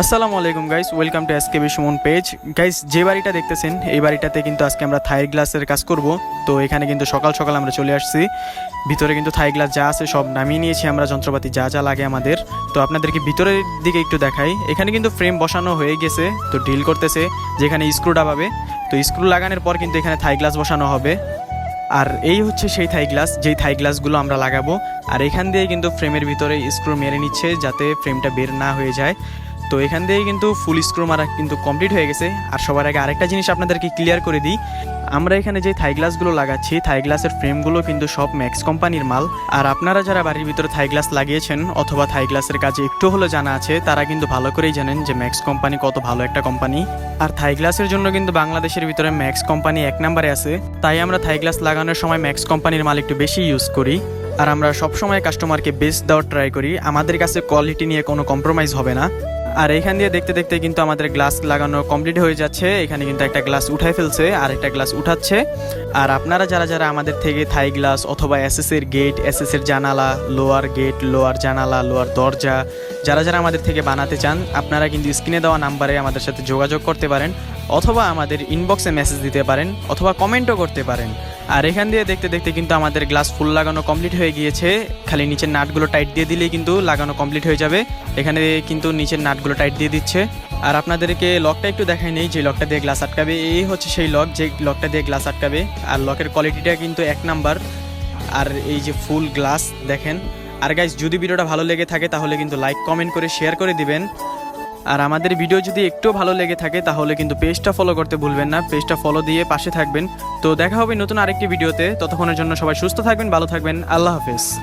আসসালামু আলাইকুম guys welcome to SK Suman page guys যে বাড়িটা দেখতেছেন, এই বাড়িটাতে কিন্তু আজকে আমরা থাই গ্লাসের কাজ করব। তো এখানে কিন্তু সকাল সকাল আমরা চলে আসছি। ভিতরে কিন্তু থাই গ্লাস যা আছে সব নামিয়ে নিয়েছি আমরা, যন্ত্রপাতি যা যা লাগে আমাদের। তো আপনাদেরকে ভিতরের দিকে একটু দেখাই। এখানে কিন্তু ফ্রেম বসানো হয়ে গেছে, তো ডিল করতেছে, যেখানে স্ক্রু ডাবাবে। তো স্ক্রু লাগানোর পর কিন্তু এখানে থাই গ্লাস বসানো হবে। আর এই হচ্ছে সেই থাই গ্লাস যেই থাই গ্লাসগুলো আমরা লাগাবো। আর এখান দিয়ে কিন্তু ফ্রেমের ভিতরে স্ক্রু মেরে নিচ্ছে, যাতে ফ্রেমটা বের না হয়ে যায়। তো এখান দিয়ে কিন্তু ফুল স্ক্রু মারা কিন্তু কমপ্লিট হয়ে গেছে। আর সবার আগে আরেকটা জিনিস আপনাদেরকে ক্লিয়ার করে দিই। আমরা এখানে যে থাই গ্লাসগুলো লাগাচ্ছি থাই গ্লাসের ফ্রেমগুলো কিন্তু সব ম্যাক্স কোম্পানির মাল। আর আপনারা যারা বাড়ির ভিতরে থাই গ্লাস লাগিয়েছেন অথবা থাই গ্লাসের কাজে একটু হলো জানা আছে, তারা কিন্তু ভালো করেই জানেন যে ম্যাক্স কোম্পানি কত ভালো একটা কোম্পানি আর থাই গ্লাসের জন্য কিন্তু বাংলাদেশের ভিতরে ম্যাক্স কোম্পানি এক নম্বরে আছে। তাই আমরা থাই গ্লাস লাগানোর সময় ম্যাক্স কোম্পানির মাল একটু বেশি ইউজ করি। আর আমরা সবসময় কাস্টমারকে বেস্ট দেওয়ার ট্রাই করি। আমাদের কাছে কোয়ালিটি নিয়ে কোনো কম্প্রোমাইজ হবে না। আর এখান দিয়ে দেখতে দেখতে কিন্তু আমাদের গ্লাস লাগানো কমপ্লিট হয়ে যাচ্ছে। এখানে কিন্তু একটা গ্লাস উঠাই ফেলছে, আর একটা গ্লাস উঠাচ্ছে। আর আপনারা যারা যারা আমাদের থেকে থাই গ্লাস অথবা এসএস এর গেট এসএস এর জানালা লোয়ার গেট লোয়ার জানালা লোয়ার দরজা, যারা যারা আমাদের থেকে বানাতে চান, আপনারা কিন্তু স্ক্রিনে দেওয়া নাম্বারে আমাদের সাথে যোগাযোগ করতে পারেন। অথবা আমাদের ইনবক্সে মেসেজ দিতে পারেন, অথবা কমেন্টও করতে পারেন। আর এখান দিয়ে দেখতে দেখতে কিন্তু আমাদের গ্লাস ফুল লাগানো কমপ্লিট হয়ে গিয়েছে। খালি নিচের নাটগুলো টাইট দিয়ে দিলেই কিন্তু লাগানো কমপ্লিট হয়ে যাবে। এখানে কিন্তু নিচের নাটগুলো টাইট দিয়ে দিচ্ছে। আর আপনাদেরকে লকটা একটু দেখাই নেই, যে লকটা দিয়ে গ্লাস আটকাবে, এই হচ্ছে সেই লক যে লকটা দিয়ে গ্লাস আটকাবে। আর লকের কোয়ালিটিটা কিন্তু এক নাম্বার আর এই যে ফুল গ্লাস দেখেন। আর গাইজ যদি ভিডিওটা ভালো লেগে থাকে, তাহলে কিন্তু লাইক কমেন্ট করে শেয়ার করে দিবেন। আর আমাদের ভিডিও যদি একটু ভালো লেগে থাকে, তাহলে কিন্তু পেজটা ফলো করতে ভুলবেন না। পেজটা ফলো দিয়ে পাশে থাকবেন। তো দেখা হবে নতুন আরেকটি ভিডিওতে ততক্ষণের জন্য সবাই সুস্থ থাকবেন, ভালো থাকবেন। আল্লাহ হাফেজ।